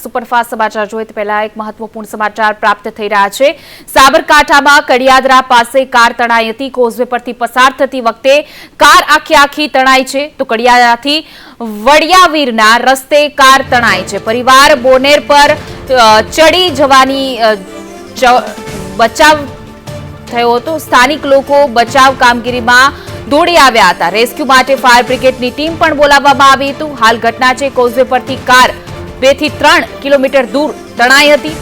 Superfast સમાચાર જોઈએ તે પહેલા એક મહત્વપૂર્ણ સમાચાર પ્રાપ્ત થઈ રહ્યા છે. સાબરકાંઠામાં કડિયાદરા પાસે કાર તણાઈ હતી. કોઝવે પરથી પસાર થતી વખતે કાર આખી આખી તણાઈ છે. તો કડિયાદરાથી વડિયાવીરના રસ્તે કાર તણાઈ છે. પરિવાર બોનેર પર ચડી જવાની બચાવ થયો હતો. સ્થાનિક લોકો બચાવ કામગીરીમાં દોડી આવ્યા હતા. રેસ્ક્યુ માટે ફાયર બ્રિગેડની ટીમ પણ બોલાવવામાં આવી હતું. હાલ ઘટના છે. કોઝવે પરથી કાર બેથી ત્રણ કિલોમીટર દૂર તણાઈ હતી.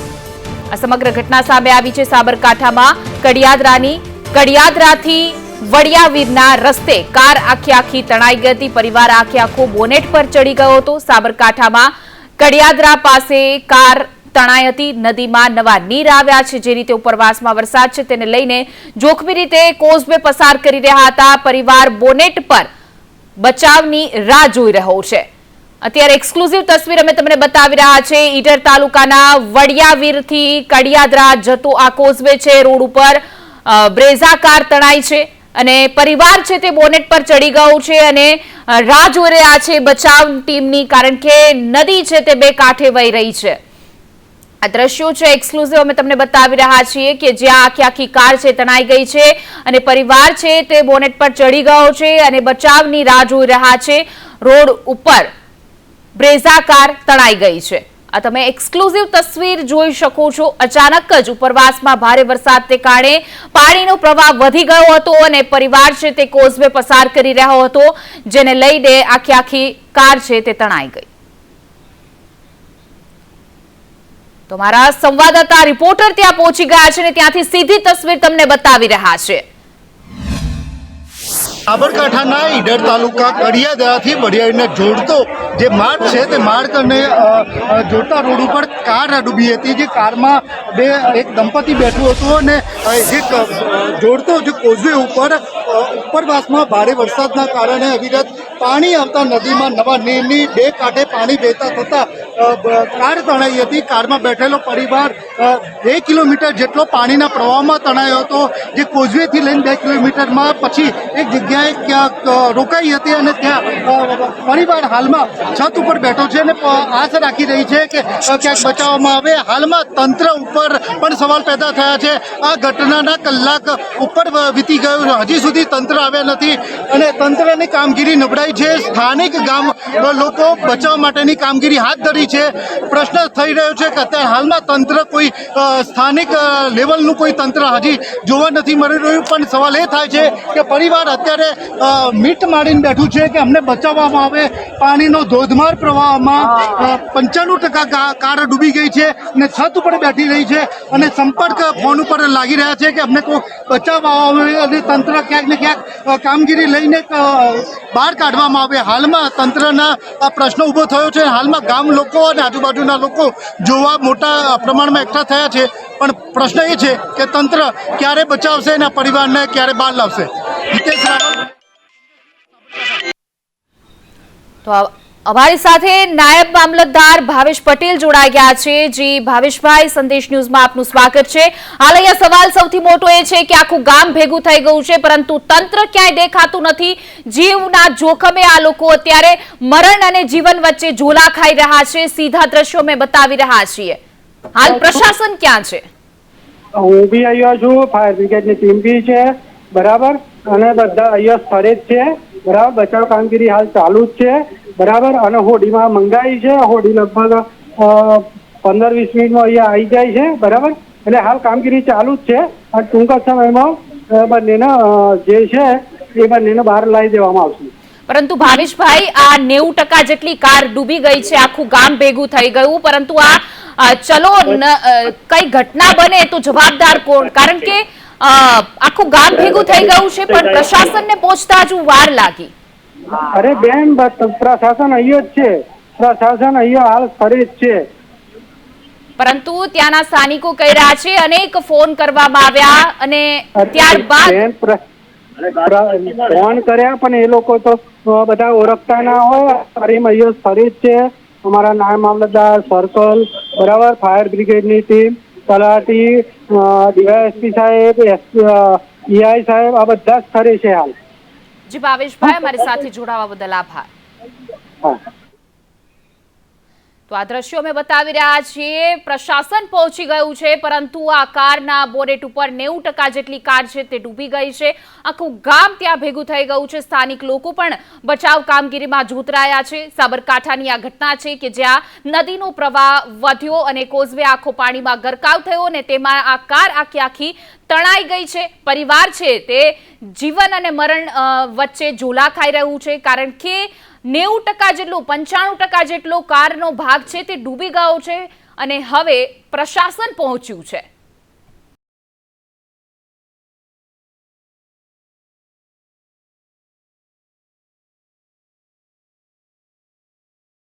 આ સમગ્ર ઘટના સામે આવી છે સાબરકાંઠામાં. કડિયાદરાની, કડિયાદરાથી વડિયાવીરના રસ્તે કાર આખી આખી તણાઈ ગઈ હતી. પરિવાર આખે આખો બોનેટ પર ચડી ગયો હતો. સાબરકાંઠામાં કડિયાદરા પાસે કાર તણાઈ હતી. નદીમાં નવા નીર આવ્યા છે. જે રીતે ઉપરવાસમાં વરસાદ છે તેને લઈને જોખમી રીતે કોઝવે પસાર કરી રહ્યા હતા. પરિવાર બોનેટ પર બચાવની રાહ જોઈ રહ્યો છે. અત્યારે એક્સક્લુઝિવ તસવીર અમે તમને બતાવી રહ્યા છે. ઈડર તાલુકાના વડિયાવીરથી કડિયાદરા જતો આ કોઝવે છે. રોડ ઉપર બ્રેઝા કાર તણાઈ છે અને પરિવાર છે તે બોનેટ પર ચડી ગયો છે અને રાહ જોઈ રહ્યા છે બચાવ ટીમની કારણ કે નદી છે તે બે કાંઠે વહી રહી છે. આ દ્રશ્યો છે એક્સક્લુઝિવ અમે તમને બતાવી રહ્યા છીએ કે જ્યાં આખી આખી કાર છે તણાઈ ગઈ છે અને પરિવાર છે તે બોનેટ પર ચડી ગયો છે અને બચાવની રાહ જોઈ રહ્યા છે. રોડ ઉપર બ્રેઝા કાર તણાઈ ગઈ છે. આ તમે એક્સક્લુઝિવ તસવીર જોઈ શકો છો. અચાનક જ ઉપરવાસમાં ભારે વરસાદને કારણે પાણીનો પ્રવાહ વધી ગયો હતો અને પરિવાર છે તે કોઝવે પસાર કરી રહ્યો હતો, જેને લઈને આખી આખી કાર છે તે તણાઈ ગઈ. તો મારા સંવાદદાતા, રિપોર્ટર ત્યાં પહોંચી ગયા છે અને ત્યાંથી સીધી તસવીર તમને બતાવી રહ્યા છે. સાબરકાંઠાના ઈડર તાલુકા કડિયાદરાથી વડિયાળીને જોડતો જે માર્ગ છે, તે માર્ગને જોડતા રોડ ઉપર કાર ડૂબી હતી, જે કારમાં બે, એક દંપતી બેઠું હતું અને જે જોડતો જે કોઝવે ઉપર ઉપરવાસમાં ભારે વરસાદના કારણે અવિરત પાણી આવતા નદીમાં નવા નીરની બે કાંઠે પાણી વહેતા થતા કાર તણાઈ હતી. કારમાં બેઠેલો પરિવાર બે કિલોમીટર જેટલો પાણીના પ્રવાહમાં તણાયો હતો, જે કોઝવેથી લઈને બે કિલોમીટરમાં પછી એક જગ્યાએ ક્યાંક રોકાઈ હતી અને ત્યાં પરિવાર હાલમાં છત ઉપર બેઠો છે અને આશા રાખી રહી છે કે ક્યાંક બચાવવામાં આવે. હાલમાં તંત્ર ઉપર પણ સવાલ પેદા થયા છે. આ ઘટનાના કલાક ઉપર વીતી ગયો હજી સુધી તંત્ર આવ્યા નથી અને તંત્રની કામગીરી નબળાઈ છે. સ્થાનિક ગામ લોકો બચાવ માટેની કામગીરી હાથ ધરી છે. પ્રશ્ન થઈ રહ્યો છે કે અત્યારે હાલમાં તંત્ર કોઈ સ્થાનિક લેવલનું કોઈ તંત્ર હજી જોવા નથી મળી રહ્યું. પણ સવાલ એ થાય છે કે પરિવાર અત્યારે મીટ મારીને બેઠું છે કે અમને બચાવવામાં આવે. પાણીનો ધોધમાર પ્રવાહમાં પંચાણું ટકા કાર ડૂબી ગઈ છે અને છત ઉપર બેઠી રહી છે અને સંપર્ક ફોન ઉપર લાગી રહ્યા છે કે અમને કોઈ બચાવવામાં આવે અને તંત્ર ક્યાંક ને ક્યાંક કામગીરી લઈને બહાર કાઢવામાં આવે. હાલમાં તંત્રના આ પ્રશ્ન ઊભો થયો છે. હાલમાં ગામ લોકો અને આજુબાજુના લોકો જોવા મોટા પ્રમાણમાં એકઠા થયા છે. પણ પ્રશ્ન એ છે કે તંત્ર ક્યારે બચાવશે અને પરિવારને ક્યારે બહાર લાવશે? હિતેશ તો અમારી સાથે નાયબ મામલતદાર ભાવેશ પટેલ જોડાઈ ગયા છે. જી ભાવેશભાઈ, સંદેશ ન્યૂઝમાં આપનું સ્વાગત છે. હાલ અહીંયા સવાલ સૌથી મોટો એ છે કે આખું ગામ ભેગું થઈ ગયું છે, પરંતુ તંત્ર ક્યાંય દેખાતું નથી. જીવના જોખમે આ લોકો અત્યારે મરણ અને જીવન વચ્ચે ઝોલા ખાઈ રહ્યા છે. સીધા દ્રશ્યો મેં બતાવી રહ્યા છીએ. હાલ પ્રશાસન ક્યાં છે? હું બી અહીંયા છું. ફાયર બ્રિગેડની ટીમ બી છે. બરાબર? અને બધા અહીંયા સ્થળે જ છે. બરાબર? બચાવ કામગીરી હાલ ચાલુ જ છે. બરાબર? અને હોડીમાં મંગાવી છે. હોડી લગભગ પંદર વીસ મિનિટમાં અહીંયા આવી જાય છે. બરાબર? એટલે હાલ કામગીરી ચાલુ જ છે. અને ટૂંક સમયમાં બંનેને જે છે એ બંનેને બહાર લાવી દેવામાં આવશે. પરંતુ ભાવેશભાઈ આ નેવું ટકા જેટલી કાર ડૂબી ગઈ છે આખું ગામ ભેગું થઈ ગયું. પરંતુ આ ચલો કઈ ઘટના બને તો જવાબદાર કોણ? કારણ કે આખું ગામ ભેગું થઈ ગયું છે પણ પ્રશાસનને પહોંચતા હજુ વાર લાગી. અરે બેન પ્રશાસન અહીંયા જ છે. પ્રશાસન અહીંયા હાલ સ્થળે જ છે. પરંતુ ત્યાંના સ્થાનિકો કહી રહ્યા છે અનેક ફોન કરવામાં આવ્યા અને ત્યારબાદ ફોન કર્યા પણ એ લોકો તો બધા ઓળખતા ના હોય. ફરી મહિયો ફરી જ છે. અમારા નાયબ મામલતદાર સર્કલ બરાબર ફાયર બ્રિગેડની ટીમ તલાટી ડીવાયએસપી સાહેબ ઈઆઈ સાહેબ આ બધા જ સ્થળે છે હાલ. જી ભાવેશભાઈ અમારી સાથે જોડાવા બદલ આભાર. તો આ દ્રશ્યો અમે બતાવી રહ્યા છીએ. પ્રશાસન પહોંચી ગયું છે, પરંતુ આ કારના બોનેટ ઉપર નેવું ટકા જેટલી કાર છે તે ડૂબી ગઈ છે. આખું ગામ ત્યાં ભેગું થઈ ગયું છે. સ્થાનિક લોકો પણ બચાવ કામગીરીમાં જોતરાયા છે. સાબરકાંઠાની આ ઘટના છે કે જ્યાં નદીનો પ્રવાહ વધ્યો અને કોઝવે આખો પાણીમાં ગરકાવ થયો અને તેમાં આ કાર આખી આખી તણાઈ ગઈ છે. પરિવાર છે તે જીવન અને મરણ વચ્ચે ઝોલા ખાઈ રહ્યું છે. કારણ કે નેવું ટકા જેટલું, પંચાણું ટકા જેટલો કારનો ભાગ છે તે ડૂબી ગયો છે અને હવે પ્રશાસન પહોંચ્યું છે.